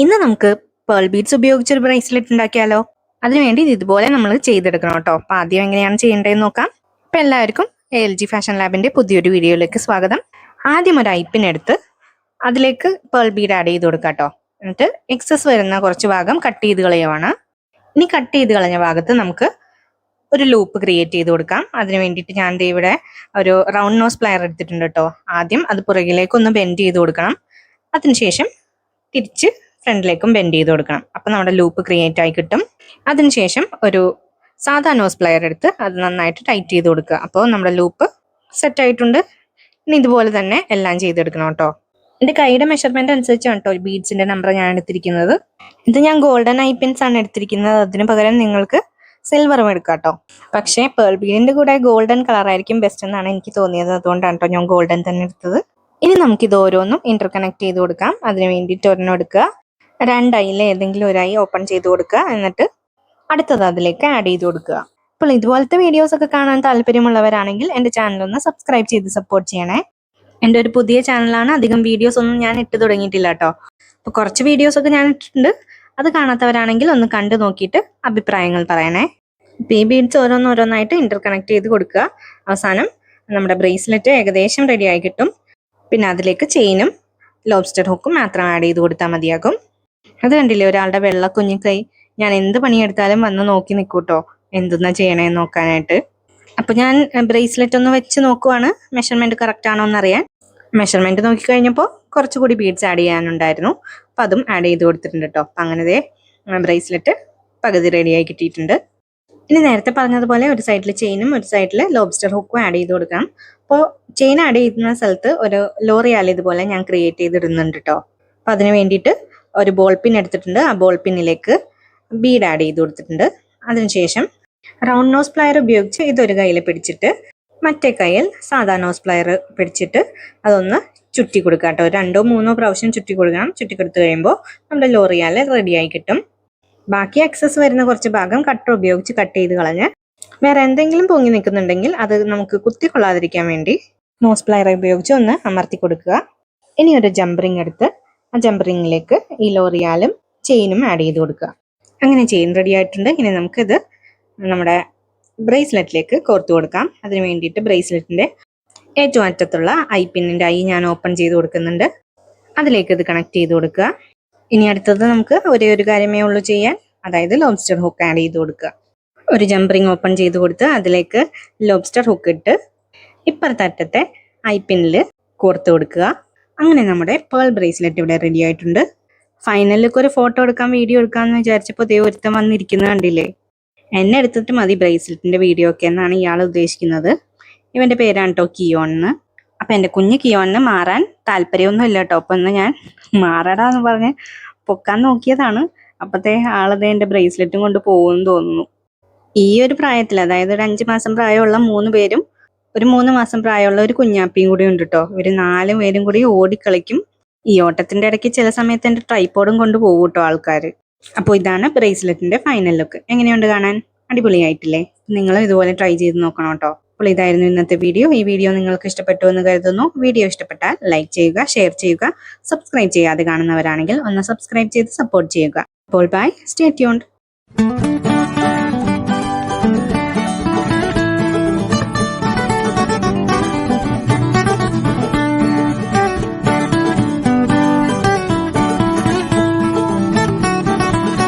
ഇന്ന് നമുക്ക് pearl beads ഉപയോഗിച്ച് ഒരു ബ്രേസ്ലെറ്റ് ഉണ്ടാക്കിയാലോ? അതിനുവേണ്ടി ഇത് ഇതുപോലെ നമ്മൾ ചെയ്തെടുക്കണം കേട്ടോ. അപ്പൊ ആദ്യം എങ്ങനെയാണ് ചെയ്യേണ്ടതെന്ന് നോക്കാം. അപ്പൊ എല്ലാവർക്കും എൽ ജി ഫാഷൻ ലാബിന്റെ പുതിയൊരു വീഡിയോയിലേക്ക് സ്വാഗതം. ആദ്യം ഒരു ഐപ്പിനെടുത്ത് അതിലേക്ക് പേൾ ബീഡ് ആഡ് ചെയ്ത് കൊടുക്കാം കേട്ടോ. എന്നിട്ട് എക്സസ് വരുന്ന കുറച്ച് ഭാഗം കട്ട് ചെയ്ത് കളയുവാണ്. ഇനി കട്ട് ചെയ്ത് കളഞ്ഞ ഭാഗത്ത് നമുക്ക് ഒരു ലൂപ്പ് ക്രിയേറ്റ് ചെയ്ത് കൊടുക്കാം. അതിന് വേണ്ടിയിട്ട് ഞാൻ ഇവിടെ ഒരു റൗണ്ട് നോസ് പ്ലയർ എടുത്തിട്ടുണ്ട് കേട്ടോ. ആദ്യം അത് പുറകിലേക്ക് ഒന്ന് ബെൻഡ് ചെയ്ത് കൊടുക്കണം. അതിനുശേഷം തിരിച്ച് ഫ്രണ്ടിലേക്കും ബെൻഡ് ചെയ്ത് കൊടുക്കണം. അപ്പൊ നമ്മുടെ ലൂപ്പ് ക്രിയേറ്റ് ആയി കിട്ടും. അതിനുശേഷം ഒരു സാധാ നോസ് പ്ലെയർ എടുത്ത് അത് നന്നായിട്ട് ടൈറ്റ് ചെയ്ത് കൊടുക്കുക. അപ്പോൾ നമ്മുടെ ലൂപ്പ് സെറ്റ് ആയിട്ടുണ്ട്. ഇനി ഇതുപോലെ തന്നെ എല്ലാം ചെയ്തെടുക്കണം കേട്ടോ. എന്റെ കൈയുടെ മെഷർമെന്റ് അനുസരിച്ചാണ് കേട്ടോ ബീഡ്സിന്റെ നമ്പർ ഞാൻ എടുത്തിരിക്കുന്നത്. ഇത് ഞാൻ ഗോൾഡൻ ഐ പിൻസ് ആണ് എടുത്തിരിക്കുന്നത്. അതിന് പകരം നിങ്ങൾക്ക് സിൽവറും എടുക്കാം കേട്ടോ. പക്ഷേ പേൾ ബീഡിന്റെ കൂടെ ഗോൾഡൻ കളർ ആയിരിക്കും ബെസ്റ്റ് എന്നാണ് എനിക്ക് തോന്നിയത്. അതുകൊണ്ടാണ് കേട്ടോ ഞാൻ ഗോൾഡൻ തന്നെ എടുത്തത്. ഇനി നമുക്കിത് ഓരോന്നും ഇന്റർ കണക്ട് ചെയ്ത് കൊടുക്കാം. അതിന് വേണ്ടിയിട്ട് ഒരെണ്ണം എടുക്കുക. രണ്ടൈയിൽ ഏതെങ്കിലും ഒരു ഐ ഓപ്പൺ ചെയ്ത് കൊടുക്കുക. എന്നിട്ട് അടുത്തത് അതിലേക്ക് ആഡ് ചെയ്ത് കൊടുക്കുക. അപ്പോൾ ഇതുപോലത്തെ വീഡിയോസ് ഒക്കെ കാണാൻ താല്പര്യമുള്ളവരാണെങ്കിൽ എന്റെ ചാനൽ ഒന്ന് സബ്സ്ക്രൈബ് ചെയ്ത് സപ്പോർട്ട് ചെയ്യണേ. എന്റെ ഒരു പുതിയ ചാനലാണ് അധികം വീഡിയോസ് ഒന്നും ഞാൻ ഇട്ട് തുടങ്ങിയിട്ടില്ല കേട്ടോ. അപ്പോൾ കുറച്ച് വീഡിയോസ് ഒക്കെ ഞാൻ ഇട്ടിട്ടുണ്ട്. അത് കാണാത്തവരാണെങ്കിൽ ഒന്ന് കണ്ടു നോക്കിയിട്ട് അഭിപ്രായങ്ങൾ പറയണേ. ഈ ബീഡ്സ് ഓരോന്നോരോന്നായിട്ട് ഇന്റർ കണക്ട് ചെയ്ത് കൊടുക്കുക. അവസാനം നമ്മുടെ ബ്രേസ്ലെറ്റ് ഏകദേശം റെഡി ആയി കിട്ടും. പിന്നെ അതിലേക്ക് ചെയിനും ലോബ്സ്റ്റർ ഹുക്കും മാത്രം ആഡ് ചെയ്ത് കൊടുത്താൽ മതിയാകും. അത് കണ്ടില്ലേ ഒരാളുടെ വെള്ള കുഞ്ഞിക്കൈ ഞാൻ എന്ത് പണിയെടുത്താലും വന്ന് നോക്കി നിൽക്കൂട്ടോ എന്തെന്നാ ചെയ്യണേന്ന് നോക്കാനായിട്ട്. അപ്പൊ ഞാൻ ബ്രേസ്ലെറ്റ് ഒന്ന് വെച്ച് നോക്കുവാണ്. മെഷർമെന്റ് കറക്റ്റ് ആണോ എന്നറിയാൻ മെഷർമെന്റ് നോക്കി കഴിഞ്ഞപ്പോൾ കുറച്ചുകൂടി ബീഡ്സ് ആഡ് ചെയ്യാനുണ്ടായിരുന്നു. അപ്പൊ അതും ആഡ് ചെയ്ത് കൊടുത്തിട്ടുണ്ട് കേട്ടോ അപ്പൊ അങ്ങനെ ബ്രേസ്ലെറ്റ് പകുതി റെഡിയായി കിട്ടിയിട്ടുണ്ട്. ഇനി നേരത്തെ പറഞ്ഞതുപോലെ ഒരു സൈഡിൽ ചെയിനും ഒരു സൈഡിൽ ലോബ്സ്റ്റർ ഹുക്കും ആഡ് ചെയ്ത് കൊടുക്കാം. അപ്പോൾ ചെയിൻ ആഡ് ചെയ്യുന്ന സ്ഥലത്ത് ഒരു ലോറിയാൽ ഇതുപോലെ ഞാൻ ക്രിയേറ്റ് ചെയ്തിടുന്നുണ്ട് കേട്ടോ അപ്പൊ അതിന് വേണ്ടിയിട്ട് ഒരു ബോൾ പിൻ എടുത്തിട്ടുണ്ട്. ആ ബോൾ പിന്നിലേക്ക് ബീഡ് ആഡ് ചെയ്ത് കൊടുത്തിട്ടുണ്ട്. അതിനുശേഷം റൗണ്ട് നോസ് പ്ലയർ ഉപയോഗിച്ച് ഇതൊരു കയ്യിൽ പിടിച്ചിട്ട് മറ്റേ കയ്യിൽ സാധാ നോസ് പ്ലയർ പിടിച്ചിട്ട് അതൊന്ന് ചുറ്റി കൊടുക്കുക കേട്ടോ. രണ്ടോ മൂന്നോ പ്രാവശ്യം ചുറ്റി കൊടുക്കണം. ചുറ്റി കൊടുത്തു കഴിയുമ്പോൾ നമ്മുടെ ലോറിയാൽ റെഡിയായി കിട്ടും. ബാക്കി എക്സസ് വരുന്ന കുറച്ച് ഭാഗം കട്ടർ ഉപയോഗിച്ച് കട്ട് ചെയ്ത് കളഞ്ഞ് വേറെ എന്തെങ്കിലും പൊങ്ങി നിൽക്കുന്നുണ്ടെങ്കിൽ അത് നമുക്ക് കുത്തി കുത്തിക്കൊള്ളാതിരിക്കാൻ വേണ്ടി നോസ് പ്ലയർ ഉപയോഗിച്ച് ഒന്ന് അമർത്തി കൊടുക്കുക. ഇനി ഒരു ജംപറിങ് എടുത്ത് ആ ജംപറിങ്ങിലേക്ക് ഈ ലോറിയാലും ചെയിനും ആഡ് ചെയ്ത് കൊടുക്കുക. അങ്ങനെ ചെയിൻ റെഡി ആയിട്ടുണ്ട്. ഇനി നമുക്കിത് നമ്മുടെ ബ്രേസ്ലെറ്റിലേക്ക് കോർത്ത് കൊടുക്കാം. അതിന് വേണ്ടിയിട്ട് ബ്രേസ്ലെറ്റിന്റെ ഏറ്റവും അറ്റത്തുള്ള ഐ പിന്നിന്റെ ഐ ഞാൻ ഓപ്പൺ ചെയ്ത് കൊടുക്കുന്നുണ്ട്. അതിലേക്ക് ഇത് കണക്ട് ചെയ്ത് കൊടുക്കുക. ഇനി അടുത്തത് നമുക്ക് ഒരേ ഒരു കാര്യമേ ഉള്ളൂ ചെയ്യാൻ. അതായത് ലോബ്സ്റ്റർ ഹുക്ക് ആഡ് ചെയ്ത് കൊടുക്കുക. ഒരു ജംപറിങ് ഓപ്പൺ ചെയ്ത് കൊടുത്ത് അതിലേക്ക് ലോബ്സ്റ്റർ ഹുക്ക് ഇട്ട് ഇപ്പുറത്തെ അറ്റത്തെ ഐ പിന്നിൽ കോർത്ത് കൊടുക്കുക. അങ്ങനെ നമ്മുടെ പേൾ ബ്രേസ്ലെറ്റ് ഇവിടെ റെഡി ആയിട്ടുണ്ട്. ഫൈനലിലേക്ക് ഒരു ഫോട്ടോ എടുക്കാൻ വീഡിയോ എടുക്കാമെന്ന് വിചാരിച്ചപ്പോൾ ദേ ഒരുത്തം വന്നിരിക്കുന്നത് കണ്ടില്ലേ? എന്നെ എടുത്തിട്ട് മതി ബ്രേസ്ലെറ്റിന്റെ വീഡിയോ ഒക്കെ എന്നാണ് ഇയാൾ ഉദ്ദേശിക്കുന്നത്. ഇവന്റെ പേരാണ് കേട്ടോ കിയോൺ എന്ന് അപ്പൊ എന്റെ കുഞ്ഞ് കിയോണിന് മാറാൻ താല്പര്യമൊന്നും ഇല്ല കേട്ടോ അപ്പൊ ഒന്ന് ഞാൻ മാറടാ എന്ന് പറഞ്ഞ് പൊക്കാൻ നോക്കിയതാണ്. അപ്പത്തെ ആളത് എന്റെ ബ്രേസ്ലെറ്റും കൊണ്ട് പോകുമെന്ന് തോന്നുന്നു. ഈ ഒരു പ്രായത്തിൽ അതായത് ഒരു അഞ്ച് മാസം പ്രായമുള്ള മൂന്ന് പേരും ഒരു മൂന്ന് മാസം പ്രായമുള്ള ഒരു കുഞ്ഞാപ്പിയും കൂടി ഉണ്ട് കേട്ടോ ഇവർ നാല് പേരും കൂടി ഓടിക്കളിക്കും. ഈ ഓട്ടത്തിന്റെ ഇടയ്ക്ക് ചില സമയത്ത് എന്റെ ട്രൈപ്പോഡും കൊണ്ട് പോകും കേട്ടോ ആൾക്കാർ അപ്പോൾ ഇതാണ് ബ്രേസ്ലെറ്റിന്റെ ഫൈനൽ ലുക്ക് എങ്ങനെയുണ്ട് കാണാൻ? അടിപൊളിയായിട്ടില്ലേ? നിങ്ങളും ഇതുപോലെ ട്രൈ ചെയ്ത് നോക്കണം കേട്ടോ അപ്പോൾ ഇതായിരുന്നു ഇന്നത്തെ വീഡിയോ ഈ വീഡിയോ നിങ്ങൾക്ക് ഇഷ്ടപ്പെട്ടു എന്ന് കരുതുന്നു. വീഡിയോ ഇഷ്ടപ്പെട്ടാൽ ലൈക്ക് ചെയ്യുക ഷെയർ ചെയ്യുക സബ്സ്ക്രൈബ് ചെയ്യാതെ കാണുന്നവരാണെങ്കിൽ ഒന്ന് സബ്സ്ക്രൈബ് ചെയ്ത് സപ്പോർട്ട് ചെയ്യുക. അപ്പോൾ ബൈ സ്റ്റേ ട്യൂൺഡ്